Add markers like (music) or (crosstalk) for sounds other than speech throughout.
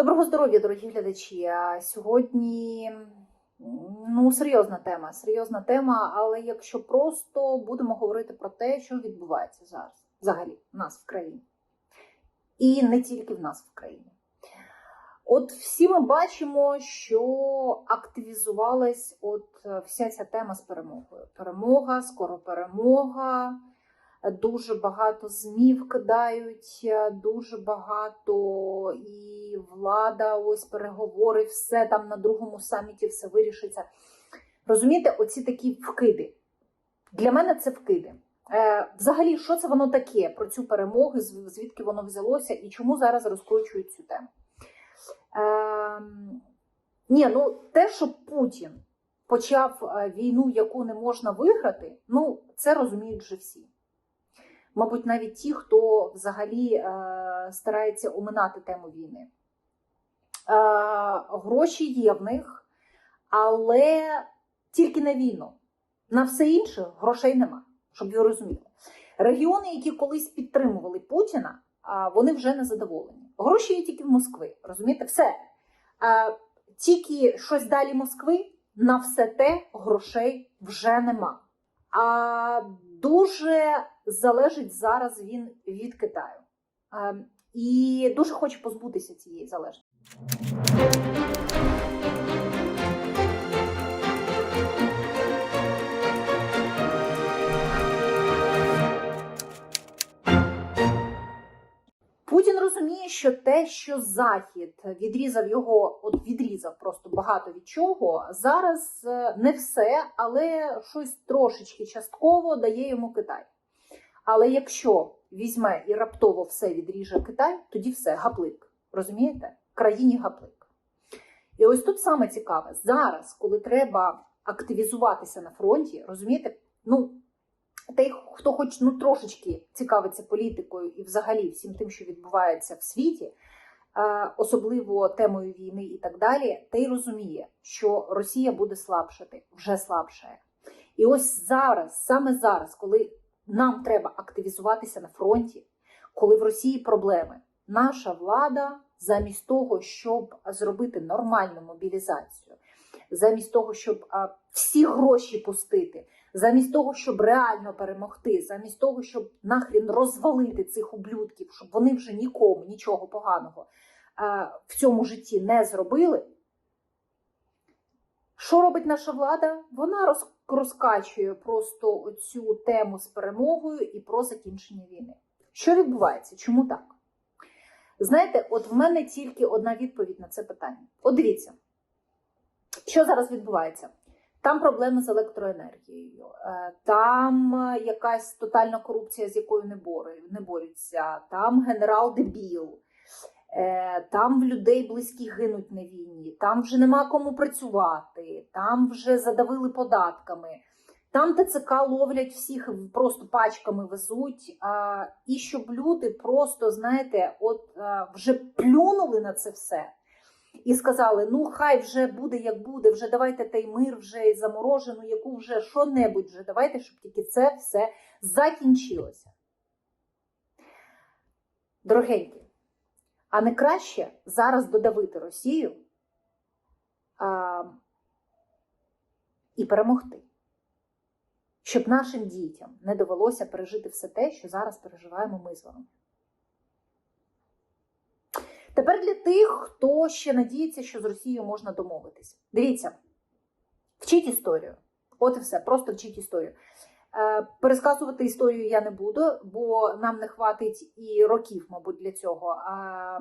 Доброго здоров'я, дорогі глядачі. Сьогодні ну, серйозна тема, серйозна тема, але якщо просто будемо говорити про те, що відбувається зараз, взагалі, в нас в країні. І не тільки в нас в країні. От всі ми бачимо, що активізувалась от е, вся ця тема з перемогою. Перемога, скоро перемога. Дуже багато ЗМІ вкидають, е, дуже багато і влада, ось переговори, все там на другому саміті все вирішиться. Розумієте, оці такі вкиди. Для мене це вкиди. Е, взагалі, що це воно таке про цю перемогу, звідки воно взялося і чому зараз розкручують цю тему? Е, ні, ну те, що Путін почав е, війну, яку не можна виграти, ну це розуміють вже всі. Мабуть, навіть ті, хто взагалі е, старається оминати тему війни. Е, гроші є в них, але тільки на війну. На все інше грошей нема, щоб ви розуміли. Регіони, які колись підтримували Путіна, а, вони вже не задоволені. Гроші є тільки в Москви. Розумієте, все. Тільки щось далі Москви, на все те грошей вже нема. А дуже залежить зараз він від Китаю. І дуже хоче позбутися цієї залежності. Що те, що Захід відрізав його, от відрізав просто багато від чого, зараз е, не все, але щось трошечки частково дає йому Китай. Але якщо візьме і раптово все відріже Китай, тоді все гаплик. Розумієте? Країні гаплик. І ось тут саме цікаве, зараз, коли треба активізуватися на фронті, розумієте, ну той, хто хоч ну трошечки цікавиться політикою і взагалі всім тим, що відбувається в світі, е, особливо темою війни і так далі, той розуміє, що Росія буде слабшати, вже слабшає. І ось зараз, саме зараз, коли нам треба активізуватися на фронті, коли в Росії проблеми, наша влада, замість того, щоб зробити нормальну мобілізацію, замість того, щоб всі гроші пустити, замість того, щоб реально перемогти, замість того, щоб нахрін розвалити цих ублюдків, щоб вони вже нікому нічого поганого а, в цьому житті не зробили. Що робить наша влада? Вона роз, розкачує просто цю тему з перемогою і про закінчення війни. Що відбувається? Чому так? Знаєте, от в мене тільки одна відповідь на це питання. От дивіться, що зараз відбувається? Там проблеми з електроенергією, е, там е, якась тотальна корупція, з якою не не борються, там генерал дебіл, е, там в людей близькі гинуть на війні, там вже нема кому працювати, там вже задавили податками. Там ТЦК ловлять всіх просто пачками везуть, і щоб люди просто, знаєте, от вже плюнули на це все і сказали: ну хай вже буде як буде, вже давайте той мир, вже і заморожену, яку вже що-небудь, вже давайте, щоб тільки це все закінчилося. Дорогенькі, а не краще зараз додавити Росію а, і перемогти, щоб нашим дітям не довелося пережити все те, що зараз переживаємо ми з вами. Тепер для тих, хто ще надіється, що з Росією можна домовитись. Дивіться, вчіть історію. От і все, просто вчіть історію. Е, Пересказувати історію я не буду, бо нам не хватить і років, мабуть, для цього. А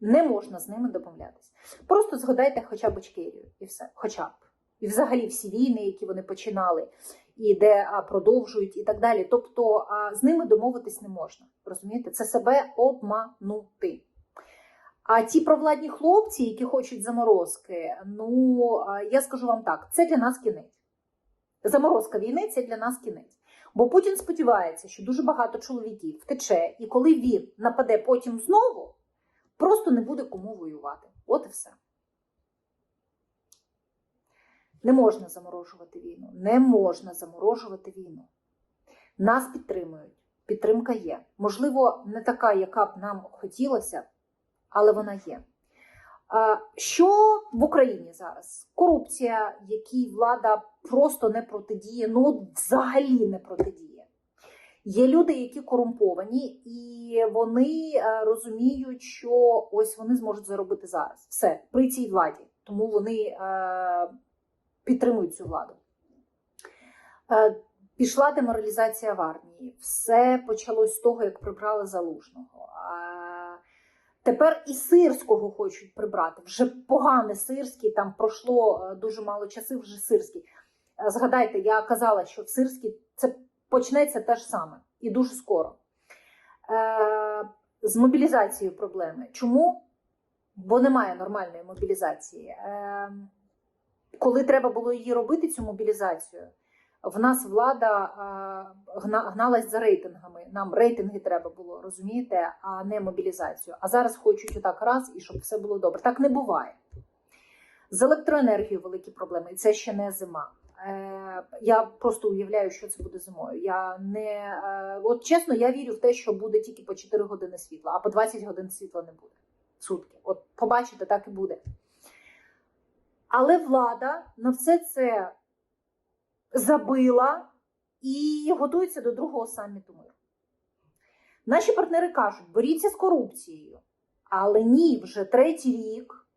не можна з ними домовлятися. Просто згадайте хоча б Ічкерію, і все, хоча б. І взагалі всі війни, які вони починали, і де продовжують, і так далі. Тобто а, з ними домовитись не можна. Розумієте, це себе обманути. А ті провладні хлопці, які хочуть заморозки, ну я скажу вам так: це для нас кінець. Заморозка війни це для нас кінець. Бо Путін сподівається, що дуже багато чоловіків втече, і коли він нападе потім знову, просто не буде кому воювати. От і все. Не можна заморожувати війну. Не можна заморожувати війну. Нас підтримують. Підтримка є. Можливо, не така, яка б нам хотілося, але вона є. Що в Україні зараз? Корупція, якій влада просто не протидіє, ну взагалі не протидіє. Є люди, які корумповані, і вони е, розуміють, що ось вони зможуть заробити зараз. Все при цій владі. Тому вони е, підтримують цю владу. Е, Пішла деморалізація в армії. Все почалось з того, як прибрали залужного. Тепер і сирського хочуть прибрати. Вже погане сирський, там пройшло е, дуже мало часу, вже сирський. Е, Згадайте, я казала, що в сирський це почнеться те ж саме і дуже скоро. Е, з мобілізацією проблеми. Чому? Бо немає нормальної мобілізації. Коли треба було її робити, цю мобілізацію, в нас влада е, гналась за рейтингами. Нам рейтинги треба було, розумієте, а не мобілізацію. А зараз хочуть отак раз і щоб все було добре. Так не буває. З електроенергією великі проблеми, і це ще не зима. Е, я просто уявляю, що це буде зимою. Я не е, от чесно, я вірю в те, що буде тільки по 4 години світла, а по 20 годин світла не буде. Сутки. От побачите, так і буде. Але влада на все це забила і готується до другого саміту миру. Наші партнери кажуть: боріться з корупцією. Але ні, вже третій рік.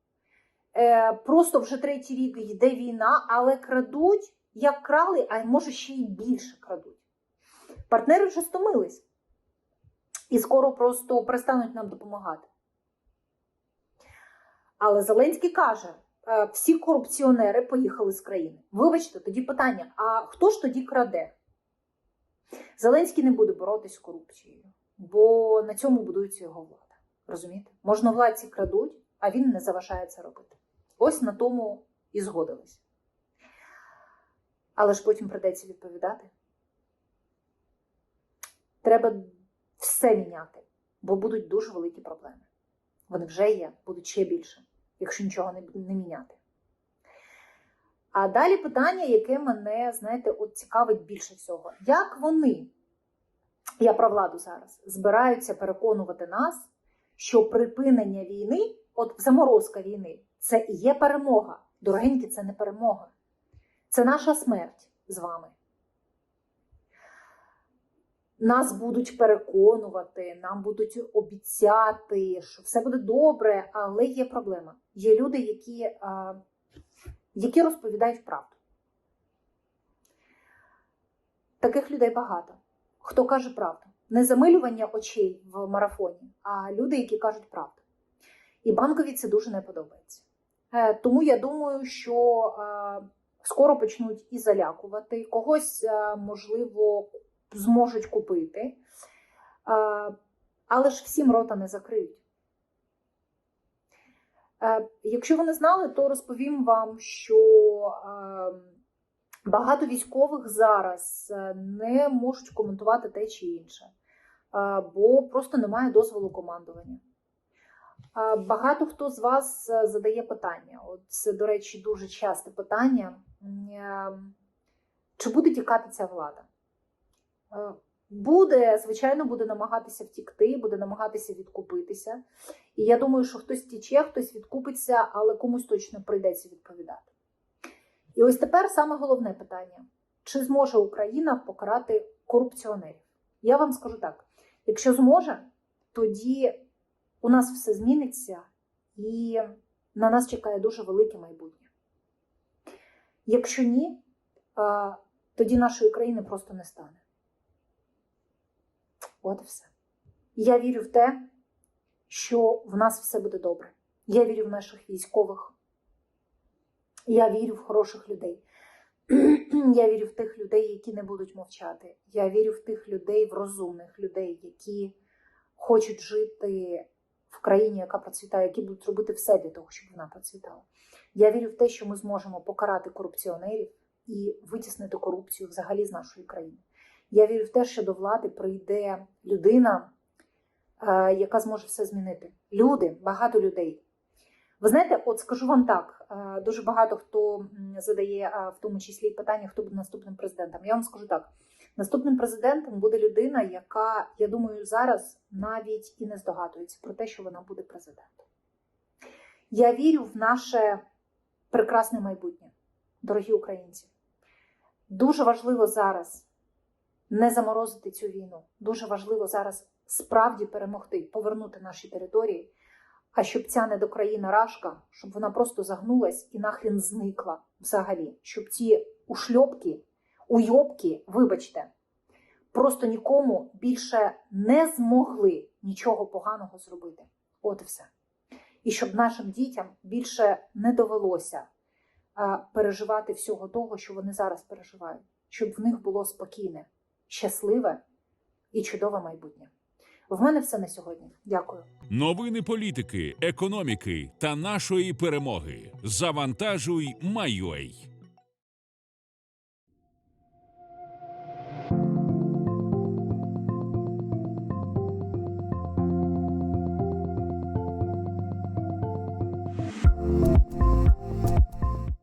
Е, просто вже третій рік йде війна, але крадуть, як крали, а може ще й більше крадуть. Партнери вже стомились і скоро просто перестануть нам допомагати. Але Зеленський каже: всі корупціонери поїхали з країни. Вибачте, тоді питання: а хто ж тоді краде? Зеленський не буде боротись з корупцією, бо на цьому будується його влада. Розумієте? Можновладці крадуть, а він не заважає це робити. Ось на тому і згодились. Але ж потім придеться відповідати. Треба все міняти, бо будуть дуже великі проблеми. Вони вже є, будуть ще більше, якщо нічого не, не міняти. А далі питання, яке мене, знаєте, от цікавить більше всього. Як вони, я про владу зараз, збираються переконувати нас, що припинення війни, от заморозка війни, це і є перемога. Дорогенькі, це не перемога. Це наша смерть з вами. Нас будуть переконувати, нам будуть обіцяти, що все буде добре, але є проблема. Є люди, які, які розповідають правду. Таких людей багато. Хто каже правду? Не замилювання очей в марафоні, а люди, які кажуть правду. І банкові це дуже не подобається. Е, Тому я думаю, що скоро почнуть і залякувати, когось, можливо, зможуть купити, але ж всім рота не закриють. Якщо ви не знали, то розповім вам, що багато військових зараз е, не можуть коментувати те чи інше, бо просто немає дозволу командування. Багато хто з вас е, задає питання. От це, до речі, дуже часте питання. Е, Чи буде тікати ця влада? Е, Буде, звичайно, буде намагатися втікти, буде намагатися відкупитися. І я думаю, що хтось тіче, хтось відкупиться, але комусь точно прийдеться відповідати. І ось тепер саме головне питання: чи зможе Україна покарати корупціонерів? Я вам скажу так: якщо зможе, тоді у нас все зміниться, і на нас чекає дуже велике майбутнє. Якщо ні, тоді нашої країни просто не стане. От і все. Я вірю в те, що в нас все буде добре. Я вірю в наших військових. Я вірю в хороших людей. (clears throat) Я вірю в тих людей, які не будуть мовчати. Я вірю в тих людей, в розумних людей, які хочуть жити в країні, яка процвітає, які будуть робити все для того, щоб вона процвітала. Я вірю в те, що ми зможемо покарати корупціонерів і витіснити корупцію взагалі з нашої країни. Я вірю в те, що до влади прийде людина, е, яка зможе все змінити. Люди, багато людей. Ви знаєте, от скажу вам так: е, дуже багато хто задає е, в тому числі питання, хто буде наступним президентом. Я вам скажу так: наступним президентом буде людина, яка, я думаю, зараз навіть і не здогадується про те, що вона буде президентом. Я вірю в наше прекрасне майбутнє, дорогі українці. Дуже важливо зараз не заморозити цю війну. Дуже важливо зараз справді перемогти, повернути наші території. А щоб ця недокраїна рашка, щоб вона просто загнулась і нахрін зникла взагалі, щоб ці ушльопки, уйобки, вибачте, просто нікому більше не змогли нічого поганого зробити. От і все. І щоб нашим дітям більше не довелося переживати всього того, що вони зараз переживають, щоб в них було спокійне, щасливе і чудове майбутнє. В мене все на сьогодні. Дякую. Новини політики, економіки та нашої перемоги. Завантажуй, Майой.